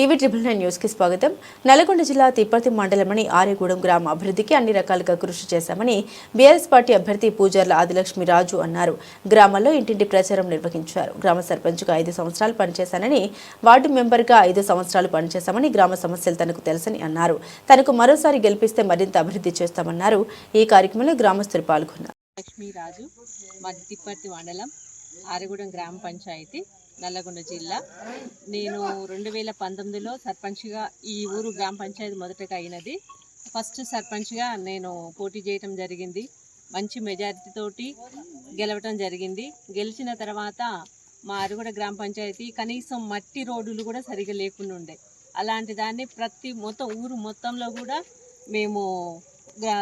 TV triple nine న్యూస్కి స్వాగతం. నల్గొండ జిల్లా తిప్పర్తి మండలమని ఆర్యగూడెం గ్రామ అభివృద్ధికి అన్ని రకాలుగా కృషి చేశామని బీఆర్ఎస్ పార్టీ అభ్యర్థి పూజార్ల ఆదిలక్ష్మి రాజు అన్నారు. గ్రామంలో ఇంటింటి ప్రచారం నిర్వహించారు. గ్రామ సర్పంచ్గా ఐదు సంవత్సరాలు పనిచేశానని వార్డు మెంబర్గా ఐదు సంవత్సరాలు పనిచేశామని గ్రామ సమస్యలు తనకు తెలుసని అన్నారు. తనకు మరోసారి గెలిపిస్తే మరింత అభివృద్ధి చేస్తామన్నారు. ఈ కార్యక్రమంలో గ్రామస్తులు పాల్గొన్నారు. లక్ష్మీరాజు మండలం ఆరగూడెం గ్రామ పంచాయతీ. నల్లగొండ జిల్లా. నేను రెండు వేల పంతొమ్మిదిలో సర్పంచ్గా ఈ ఊరు గ్రామ పంచాయతీ మొదటగా అయినది. ఫస్ట్ సర్పంచ్గా నేను పోటీ చేయటం జరిగింది. మంచి మెజారిటీతోటి గెలవటం జరిగింది. గెలిచిన తర్వాత మా అరుగుడ గ్రామ పంచాయతీ కనీసం మట్టి రోడ్డులు కూడా సరిగా లేకుండా ఉండే. అలాంటి దాన్ని ప్రతి మొత్తం ఊరు మొత్తంలో కూడా మేము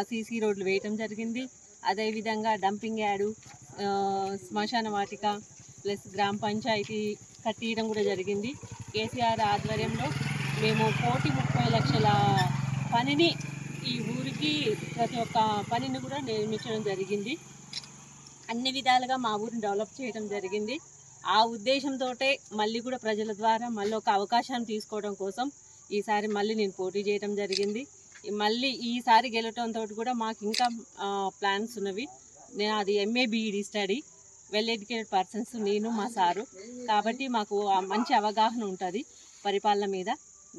సీసీ రోడ్లు వేయటం జరిగింది. అదేవిధంగా డంపింగ్ యార్డు శ్మశాన వాటిక ప్లస్ గ్రామ పంచాయతీ కట్టియడం కూడా జరిగింది. కేసీఆర్ ఆధ్వర్యంలో మేము కోటి ముప్పై లక్షల పనిని ఈ ఊరికి ప్రతి ఒక్క పనిని కూడా నిర్మించడం జరిగింది. అన్ని విధాలుగా మా ఊరిని డెవలప్ చేయడం జరిగింది. ఆ ఉద్దేశంతో మళ్ళీ కూడా ప్రజల ద్వారా మళ్ళీ ఒక అవకాశాన్ని తీసుకోవడం కోసం ఈసారి మళ్ళీ నేను పోటీ చేయడం జరిగింది. మళ్ళీ ఈసారి గెలటంతో కూడా మాకు ఇంకా ప్లాన్స్ ఉన్నవి. నేను అది MA BEd study well educated persons నేను మా సారు. కాబట్టి మాకు మంచి అవగాహన ఉంటుంది పరిపాలన మీద.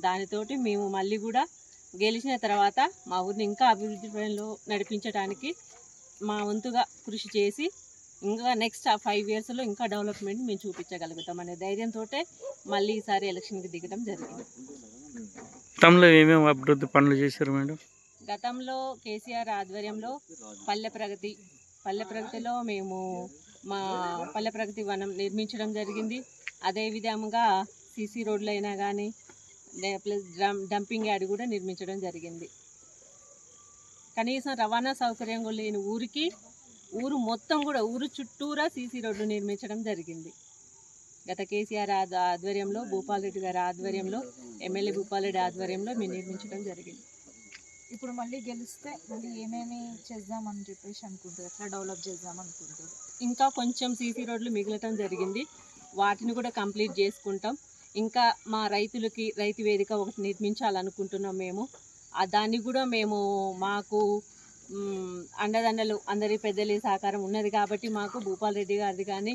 దానితోటి మేము మళ్ళీ కూడా గెలిచిన తర్వాత మా ఊరిని ఇంకా అభివృద్ధి పనిలో నడిపించడానికి మా వంతుగా కృషి చేసి ఇంకా నెక్స్ట్ ఆ ఫైవ్ ఇయర్స్లో ఇంకా డెవలప్మెంట్ మేము చూపించగలుగుతాం అనే ధైర్యంతో మళ్ళీ ఈసారి ఎలక్షన్కి దిగడం జరిగింది. గతంలో ఏమేమి అభివృద్ధి పనులు చేశారు మేడం? గతంలో కేసీఆర్ ఆధ్వర్యంలో పల్లె ప్రగతి పల్లె ప్రగతిలో మేము మా పల్లె ప్రగతి వనం నిర్మించడం జరిగింది. అదేవిధంగా సీసీ రోడ్లు అయినా కానీ ప్లస్ డ్రమ్ డంపింగ్ యార్డ్ కూడా నిర్మించడం జరిగింది. కనీసం రవాణా సౌకర్యం కూడా లేని ఊరికి ఊరు మొత్తం కూడా ఊరు చుట్టూరా సీసీ రోడ్లు నిర్మించడం జరిగింది. గత కేసీఆర్ ఆధ్వర్యంలో భూపాల్ రెడ్డి గారి ఆధ్వర్యంలో ఎమ్మెల్యే భూపాల్ రెడ్డి ఆధ్వర్యంలో మేము నిర్మించడం జరిగింది. ఇప్పుడు మళ్ళీ గెలిస్తే మళ్ళీ ఏమేమి చేద్దామని చెప్పేసి అనుకుంటారు? ఎట్లా డెవలప్ చేద్దాం అనుకుంటారు? ఇంకా కొంచెం సీసీ రోడ్లు మిగలటం జరిగింది. వాటిని కూడా కంప్లీట్ చేసుకుంటాం. ఇంకా మా రైతులకి రైతు వేదిక ఒకటి నిర్మించాలనుకుంటున్నాం మేము. ఆ దాన్ని కూడా మేము మాకు అండదండలు అందరి పెద్దల సహకారం ఉన్నది కాబట్టి మాకు భూపాల్ రెడ్డి గారిది కానీ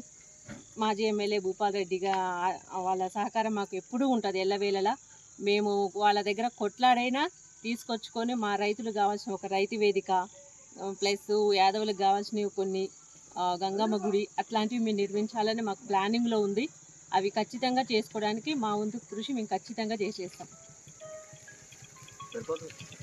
మాజీ ఎమ్మెల్యే భూపాల్ రెడ్డిగా వాళ్ళ సహకారం మాకు ఎప్పుడూ ఉంటుంది ఎల్లవేళలా. మేము వాళ్ళ దగ్గర కొట్లాడైనా తీసుకొచ్చుకొని మా రైతులు కావాల్సిన ఒక రైతు వేదిక ప్లస్ యాదవులకు కావాల్సినవి కొన్ని గంగమ్మ గుడి అట్లాంటివి మేము నిర్మించాలని మాకు ప్లానింగ్లో ఉంది. అవి ఖచ్చితంగా చేసుకోవడానికి మా వంతు కృషి మేము ఖచ్చితంగా చేసేస్తాం.